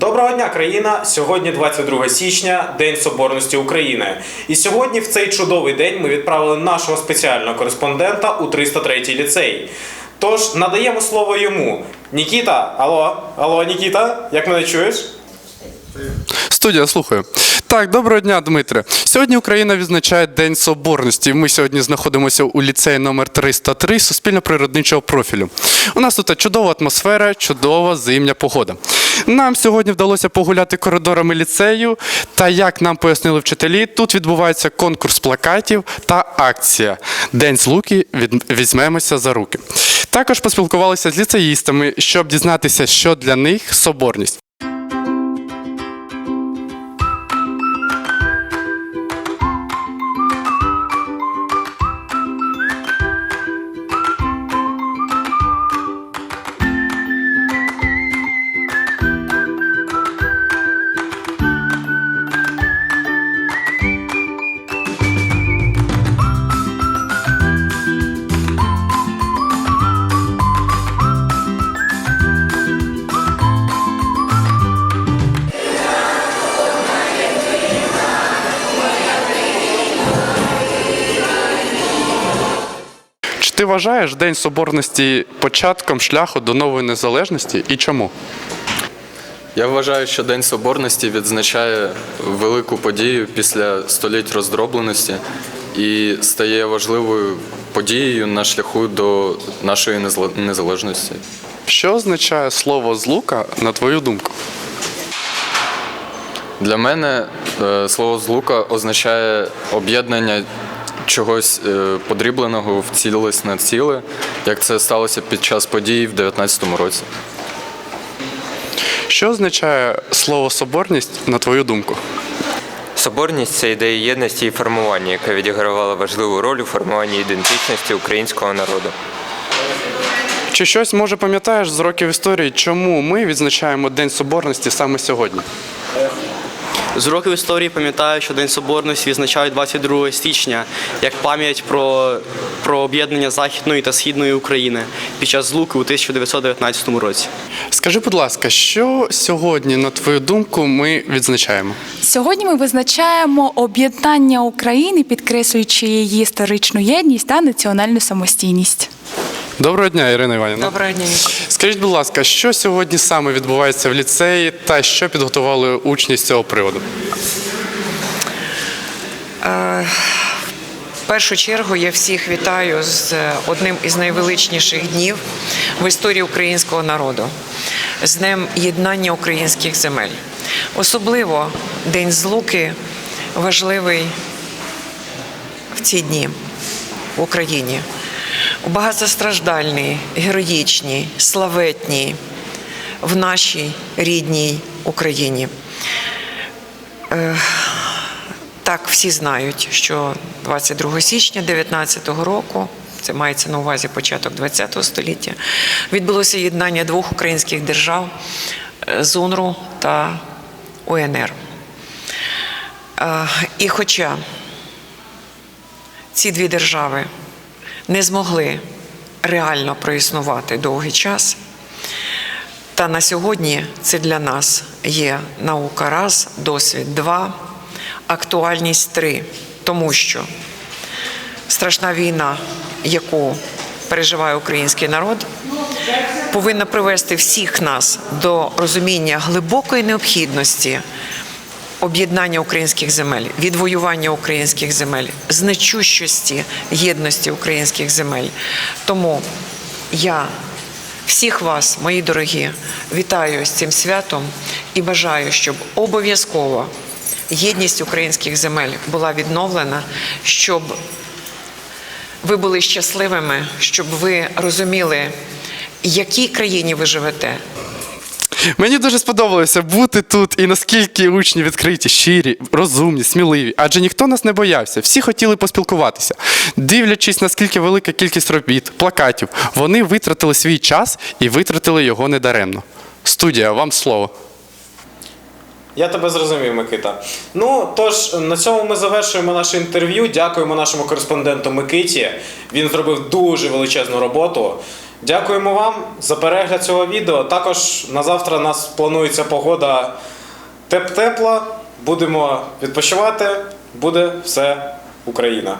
Доброго дня, країна! Сьогодні 22 січня, День Соборності України. І сьогодні, в цей чудовий день, ми відправили нашого спеціального кореспондента у 303-й ліцей. Тож надаємо слово йому. Нікіта, алло, алло, Нікіта, як мене чуєш? Студія, слухаю. Так, доброго дня, Дмитре. Сьогодні Україна відзначає День Соборності. Ми сьогодні знаходимося у ліцеї номер 303 суспільно-природничого профілю. У нас тут чудова атмосфера, чудова зимня погода. Нам сьогодні вдалося погуляти коридорами ліцею. Та як нам пояснили вчителі, тут відбувається конкурс плакатів та акція День з луки візьмемося за руки. Також поспілкувалися з ліцеїстами, щоб дізнатися, що для них соборність. Ти вважаєш День Соборності початком шляху до нової незалежності і чому? Я вважаю, що День Соборності відзначає велику подію після століть роздробленості і стає важливою подією на шляху до нашої незалежності. Що означає слово злука на твою думку? Для мене е, слово злука означає об'єднання чогось е, подрібленого в цілісне ціле, як це сталося під час подій в 19-му році. Що означає слово соборність на твою думку? Соборність це ідея єдності і формування, яка відігравала важливу роль у формуванні ідентичності українського народу. Чи щось може пам'ятаєш з років історії, чому ми відзначаємо День Соборності саме сьогодні? З років історії пам'ятаю, що День Соборності відзначають 22 січня як пам'ять про, про об'єднання Західної та Східної України під час злуки у 1919 році. Скажи, будь ласка, що сьогодні, на твою думку, ми відзначаємо? Сьогодні ми визначаємо об'єднання України, підкреслюючи її історичну єдність та національну самостійність. Доброго дня, Ірина Іванівна. Доброго дня. Скажіть, будь ласка, що сьогодні саме відбувається в ліцеї та що підготували учні з цього приводу? В першу чергу я всіх вітаю з одним із найвеличніших днів в історії українського народу з Днем єднання українських земель. Особливо День Злуки важливий в ці дні в Україні. Багатостраждальний, героїчний, славетній в нашій рідній Україні. Так, всі знають, що 22 січня 19 року, це мається на увазі початок ХХ століття, відбулося єднання двох українських держав е, ЗУНРу та УНР. Е, І хоча ці дві держави не змогли реально проіснувати довгий час, та на сьогодні це для нас є наука раз, досвід два, актуальність три, тому що страшна війна, яку переживає український народ, повинна привести всіх нас до розуміння глибокої необхідності об'єднання українських земель, відвоювання українських земель, значущості єдності українських земель. Тому я всіх вас, мої дорогі, вітаю з цим святом і бажаю, щоб обов'язково єдність українських земель була відновлена, щоб ви були щасливими, щоб ви розуміли, в якій країні ви живете, Мені дуже сподобалося бути тут і наскільки учні відкриті, щирі, розумні, сміливі. Адже ніхто нас не боявся, всі хотіли поспілкуватися. Дивлячись, наскільки велика кількість робіт, плакатів, вони витратили свій час і витратили його недаремно. Студія, вам слово. Я тебе зрозумів, Микита. Ну тож на цьому ми завершуємо наше інтерв'ю. Дякуємо нашому кореспонденту Микиті. Він зробив дуже величезну роботу. Дякуємо вам за перегляд цього відео. Також на завтра у нас планується погода теп-тепла. Будемо відпочивати. Буде все Україна.